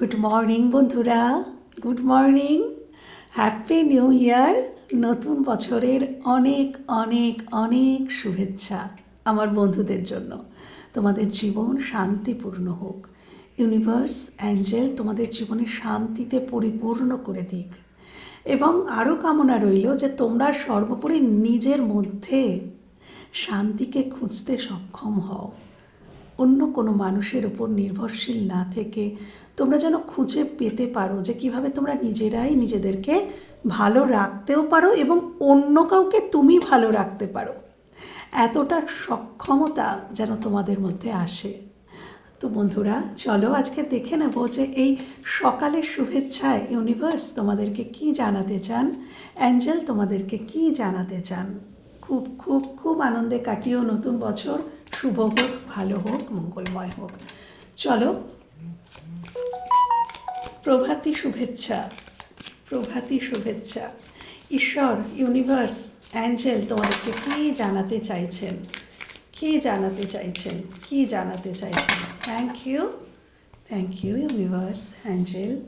Good morning বন্ধুরা। Good morning happy new year নতুন বছরের অনেক অনেক অনেক শুভেচ্ছা আমার বন্ধুদের জন্য। তোমাদের জীবন শান্তিপূর্ণ হোক। ইউনিভার্স অ্যাঞ্জেল তোমাদের জীবনে শান্তিতে পরিপূর্ণ করে দিক। এবং আরও কামনা রইল যে তোমরা সর্বোপরি নিজের মধ্যে শান্তিকে খুঁজতে সক্ষম হও। অন্য কোনো মানুষের উপর নির্ভরশীল না থেকে তোমরা যেন খুঁজে পেতে পারো যে কীভাবে তোমরা নিজেরাই নিজেদেরকে ভালো রাখতেও পারো এবং অন্য কাউকে তুমি ভালো রাখতে পারো। এতটা সক্ষমতা যেন তোমাদের মধ্যে আসে। তো বন্ধুরা, চলো আজকে দেখে নেব যে এই সকালের শুভেচ্ছায় ইউনিভার্স তোমাদেরকে কি জানাতে চান? অ্যাঞ্জেল তোমাদেরকে কি জানাতে চান? খুব খুব খুব আনন্দে কাটিও নতুন বছর। শুভ হোক, ভালো হোক, মঙ্গলময় হোক। চলো। প্রভাতী শুভেচ্ছা। প্রভাতী শুভেচ্ছা। ঈশ্বর ইউনিভার্স অ্যাঞ্জেল তোমাদেরকে কী জানাতে চাইছেন? কী জানাতে চাইছেন? কী জানাতে চাইছেন? Thank you thank you universe angel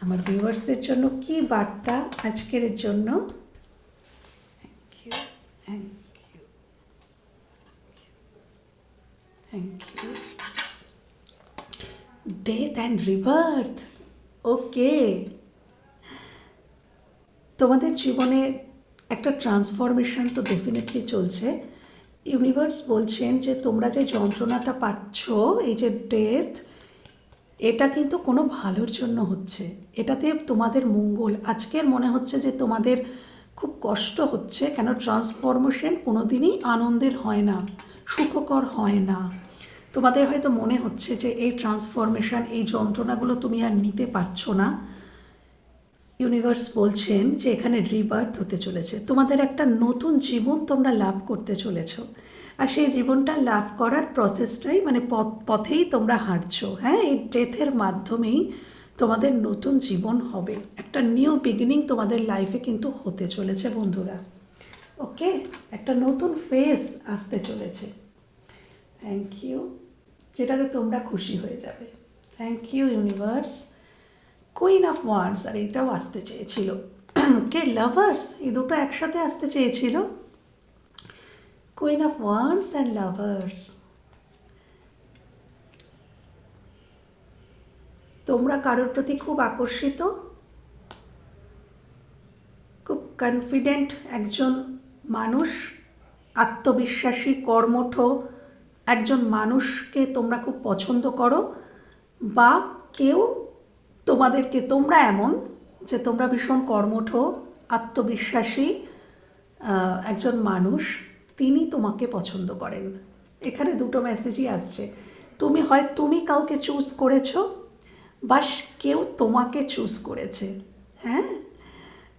আমার ভিউয়ার্সদের জন্য কি বার্তা আজকের জন্য? Thank you thank thank you death and rebirth okay তোমাদের জীবনে একটা ট্রান্সফরমেশন তো ডেফিনেটলি চলছে। ইউনিভার্স বলছেন যে তোমরা যে যন্ত্রণাটা পাচ্ছ, এই যে ডেথ এটা কিন্তু কোনো ভালোর জন্য হচ্ছে। এটাতে তোমাদের মঙ্গল। আজকের মনে হচ্ছে যে তোমাদের খুব কষ্ট হচ্ছে কেন ট্রান্সফরমেশন কোনো দিনই আনন্দের হয় না, সুখকর হয় না। তোমাদের হয়তো মনে হচ্ছে যে এই ট্রান্সফরমেশন, এই যন্ত্রণাগুলো তুমি আর নিতে পারছ না। ইউনিভার্স বলছেন যে এখানে রিবার্থ হতে চলেছে। তোমাদের একটা নতুন জীবন তোমরা লাভ করতে চলেছো। আর সেই জীবনটা লাভ করার প্রসেসটাই মানে পথ, পথেই তোমরা হাঁটছো। হ্যাঁ এই ডেথের মাধ্যমেই তোমাদের নতুন জীবন হবে। একটা নিউ বিগিনিং তোমাদের লাইফে কিন্তু হতে চলেছে বন্ধুরা। ওকে একটা নতুন ফেস আসতে চলেছে। থ্যাংক ইউ যেটাতে তোমরা খুশি হয়ে যাবে। Thank you universe queen of wands আর এটাও আসতে চেয়েছিল। কে লাভার্স এই দুটো একসাথে আসতে চেয়েছিল। Queen of wands and lovers তোমরা কারোর প্রতি খুব আকর্ষিত? খুব কনফিডেন্ট একজন মানুষ, আত্মবিশ্বাসী, কর্মঠ একজন মানুষকে তোমরা খুব পছন্দ করো বা কেউ তোমাদেরকে, তোমরা এমন যে তোমরা ভীষণ কর্মঠ, আত্মবিশ্বাসী একজন মানুষ, তিনি তোমাকে পছন্দ করেন। এখানে দুটো মেসেজই আসছে। তুমি হয়, তুমি কাউকে চুজ করেছ? বা কেউ তোমাকে চুজ করেছে। হ্যাঁ?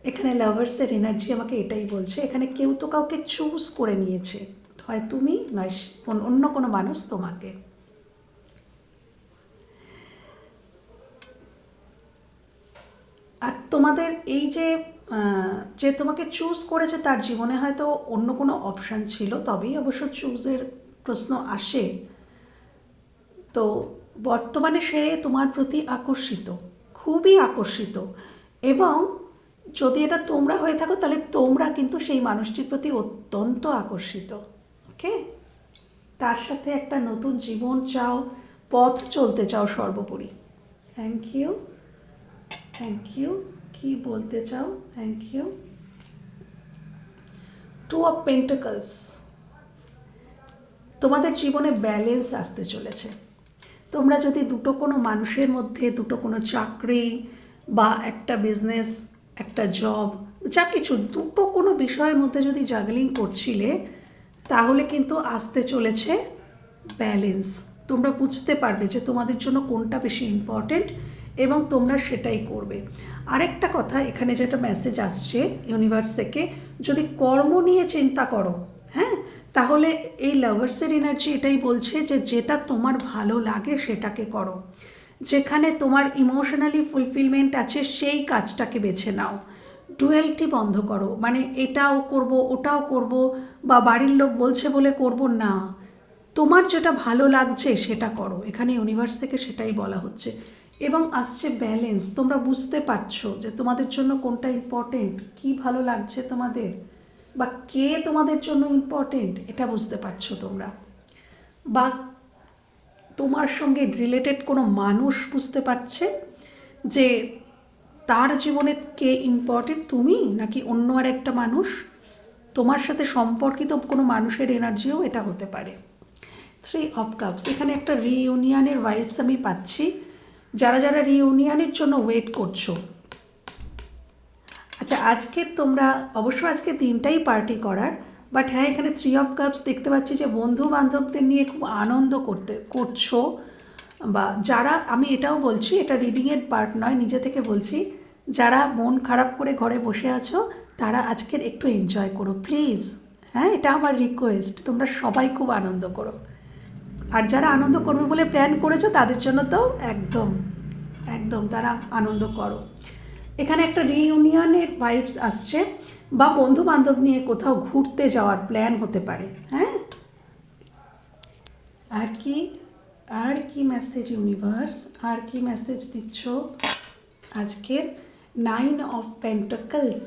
এখানে লাভার্সের এনার্জি আমাকে এটাই বলছে, এখানে কেউ তো কাউকে চুজ করে নিয়েছে। হয় তুমি, নয় অন্য কোনো মানুষ তোমাকে। আর তোমাদের এই যে যে তোমাকে চুজ করেছে তার জীবনে হয়তো অন্য কোনো অপশান ছিল, তবেই অবশ্য চুজের প্রশ্ন আসে। তো বর্তমানে সে তোমার প্রতি আকর্ষিত, খুবই আকর্ষিত। এবং যদি এটা তোমরা হয়ে থাকো, তাহলে তোমরা কিন্তু সেই মানুষটির প্রতি অত্যন্ত আকর্ষিত। ওকে তার সাথে একটা নতুন জীবন চাও, পথ চলতে চাও সর্বোপরি। থ্যাংক ইউ থ্যাংক ইউ কি বলতে চাও? Thank you two of pentacles তোমাদের জীবনে ব্যালেন্স আসতে চলেছে। তোমরা যদি দুটো কোনো মানুষের মধ্যে, দুটো কোনো চাকরি বা একটা বিজনেস একটা জব যা কিছু, দুটো কোনো বিষয়ের মধ্যে যদি জাগলিং করছিলে, তাহলে কিন্তু আসতে চলেছে ব্যালেন্স তোমরা বুঝতে পারবে যে তোমাদের জন্য কোনটা বেশি ইম্পর্টেন্ট এবং তোমরা সেটাই করবে। আরেকটা কথা, এখানে যেটা মেসেজ আসছে ইউনিভার্স থেকে, যদি কর্ম নিয়ে চিন্তা করো তাহলে এই লাভার্সের এনার্জি এটাই বলছে যে যেটা তোমার ভালো লাগে সেটাকে করো। যেখানে তোমার ইমোশনালি ফুলফিলমেন্ট আছে সেই কাজটাকে বেছে নাও। ডুয়েলটি বন্ধ করো। মানে এটাও করব, ওটাও করব বা বাড়ির লোক বলছে বলে করব, না। তোমার যেটা ভালো লাগছে সেটা করো। এখানে ইউনিভার্স থেকে সেটাই বলা হচ্ছে। এবং আসছে ব্যালেন্স তোমরা বুঝতে পারছ যে তোমাদের জন্য কোনটা ইম্পর্টেন্ট কি ভালো লাগছে তোমাদের? বা কে তোমাদের জন্য ইম্পর্টেন্ট এটা বুঝতে পারছ তোমরা? বা তোমার সঙ্গে রিলেটেড কোনো মানুষ বুঝতে পারছে যে তার জীবনে কে ইম্পর্টেন্ট তুমি নাকি অন্য আর একটা মানুষ? তোমার সাথে সম্পর্কিত কোনো মানুষের এনার্জিও এটা হতে পারে। থ্রি অফ কাপস এখানে একটা রিইউনিয়নের ভাইবস আমি পাচ্ছি। যারা যারা রিইউনিয়নের জন্য ওয়েট করছ আচ্ছা আজকে তোমরা, অবশ্য আজকে দিনটাই পার্টি করার বাট হ্যাঁ এখানে থ্রি অফ কাপস দেখতে পাচ্ছি যে বন্ধু বান্ধবদের নিয়ে খুব আনন্দ করতে, করছ। বা যারা, আমি এটাও বলছি, এটা রিডিংয়ের পার্ট নয়, নিজে থেকে বলছি, যারা মন খারাপ করে ঘরে বসে আছো, তারা আজকের একটু এনজয় করো প্লিজ হ্যাঁ এটা আমার রিকোয়েস্ট তোমরা সবাই খুব আনন্দ করো। আর যারা আনন্দ করবে বলে প্ল্যান করেছ, তাদের জন্য তো একদম একদম তারা আনন্দ করো। এখানে একটা রিইউনিয়নের ভাইবস আসছে বা বন্ধু বান্ধব নিয়ে কোথাও ঘুরতে যাওয়ার প্ল্যান হতে পারে হ্যাঁ? আর কি আর কি মেসেজ ইউনিভার্স আর কি মেসেজ দিচ্ছ আজকের নাইন অফ পেন্টাকলস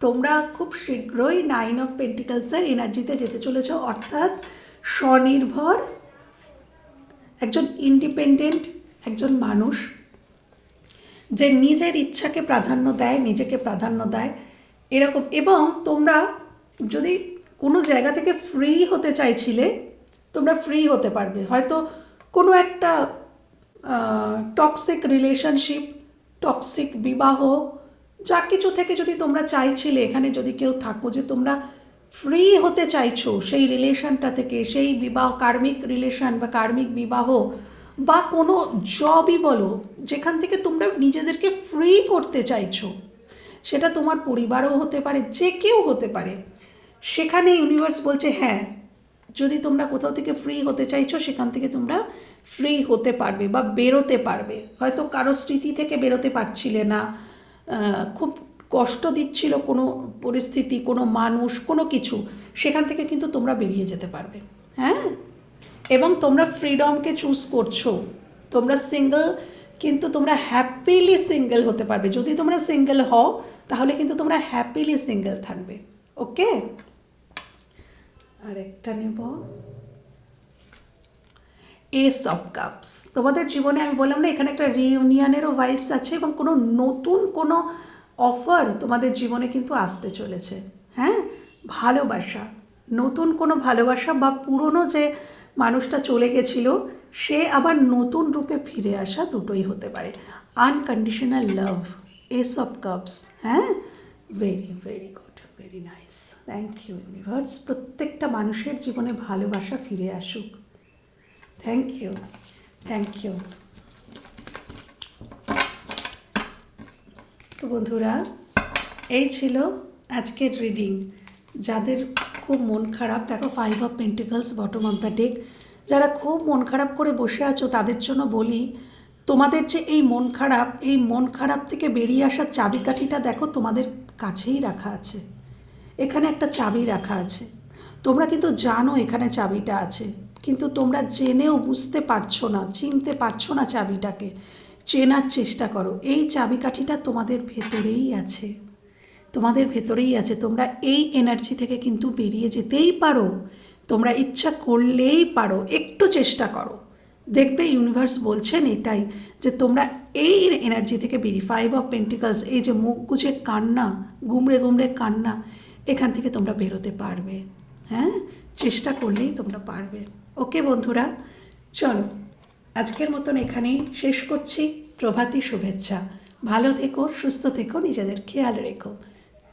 তোমরা খুব শীঘ্রই নাইন অফ পেন্টিকালসের এনার্জিতে যেতে চলেছ, অর্থাৎ স্বনির্ভর, একজন ইন্ডিপেন্ডেন্ট একজন মানুষ। যে নিজের ইচ্ছাকে প্রাধান্য দেয়, নিজেকে প্রাধান্য দেয়, এরকম। এবং তোমরা যদি কোনো জায়গা থেকে ফ্রি হতে চাইছিলে, তোমরা ফ্রি হতে পারবে। হয়তো কোনো একটা টক্সিক রিলেশনশিপ টক্সিক বিবাহ, যা কিছু থেকে যদি তোমরা চাইছিলে, এখানে যদি কেউ থাকো যে তোমরা ফ্রি হতে চাইছো, সেই রিলেশনটা থেকে, সেই বিবাহ, কার্মিক রিলেশন বা কার্মিক বিবাহ বা কোনো জবই বলো, যেখান থেকে তোমরা নিজেদেরকে ফ্রি করতে চাইছো। সেটা তোমার পরিবারও হতে পারে, যে কেউ হতে পারে। সেখানে ইউনিভার্স বলছে হ্যাঁ যদি তোমরা কোথাও থেকে ফ্রি হতে চাইছো, সেখান থেকে তোমরা ফ্রি হতে পারবে বা বেরোতে পারবে। হয়তো কারও স্মৃতি থেকে বেরোতে পারছিলে না খুব কষ্ট দিচ্ছিল কোনো পরিস্থিতি, কোনো মানুষ, কোনো কিছু। সেখান থেকে কিন্তু তোমরা বেরিয়ে যেতে পারবে। হ্যাঁ? এবং তোমরা ফ্রিডমকে চুজ করছ। তোমরা সিঙ্গেল কিন্তু তোমরা হ্যাপিলি সিঙ্গেল হতে পারবে। যদি তোমরা সিঙ্গেল হও, তাহলে কিন্তু তোমরা হ্যাপিলি সিঙ্গেল থাকবে। ওকে? আর একটা নেব। এস অফ কাপস তোমাদের জীবনে আমি বললাম না, এখানে একটা রিউনিয়নেরও ভাইবস আছে এবং কোনো নতুন কোনো অফার তোমাদের জীবনে কিন্তু আসতে চলেছে। হ্যাঁ? ভালোবাসা। নতুন কোনো ভালোবাসা বা পুরনো যে মানুষটা চলে গেছিল, সে আবার নতুন রূপে ফিরে আসা দুটোই হতে পারে। Unconditional love ace of cups হ্যাঁ? Very very good very nice thank you universe প্রত্যেকটা মানুষের জীবনে ভালোবাসা ফিরে আসুক। থ্যাংক ইউ থ্যাংক ইউ তো বন্ধুরা, এই ছিল আজকের রিডিং যাদের খুব মন খারাপ, দেখো five of pentacles bottom of the deck যারা খুব মন খারাপ করে বসে আছো, তাদের জন্য বলি, তোমাদের যে এই মন খারাপ, এই মন খারাপ থেকে বেরিয়ে আসার চাবিকাঠিটা দেখো তোমাদের কাছেই রাখা আছে। এখানে একটা চাবি রাখা আছে। তোমরা কিন্তু জানো এখানে চাবিটা আছে, কিন্তু তোমরা জেনেও বুঝতে পারছ না, চিনতে পারছ না চাবিটাকে। চেনার চেষ্টা করো, এই চাবিকাঠিটা তোমাদের ভেতরেই আছে। তোমাদের ভেতরেই আছে। তোমরা এই এনার্জি থেকে কিন্তু বেরিয়ে যেতেই পারো। তোমরা ইচ্ছা করলেই পারো। একটু চেষ্টা করো। দেখবে ইউনিভার্স বলছেন এটাই যে তোমরা এই এনার্জি থেকে বেরিয়ে ফাইভ অফ পেন্টিকালস এই যে মুখ গুজে কান্না, গুমড়ে গুমড়ে কান্না, এখান থেকে তোমরা বেরোতে পারবে। হ্যাঁ? চেষ্টা করলেই তোমরা পারবে। ওকে বন্ধুরা, চলো, আজকের মতন এখানেই শেষ করছি। প্রভাতী শুভেচ্ছা। ভালো থেকো, সুস্থ থেকো, নিজেদের খেয়াল রেখো।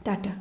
टाटा।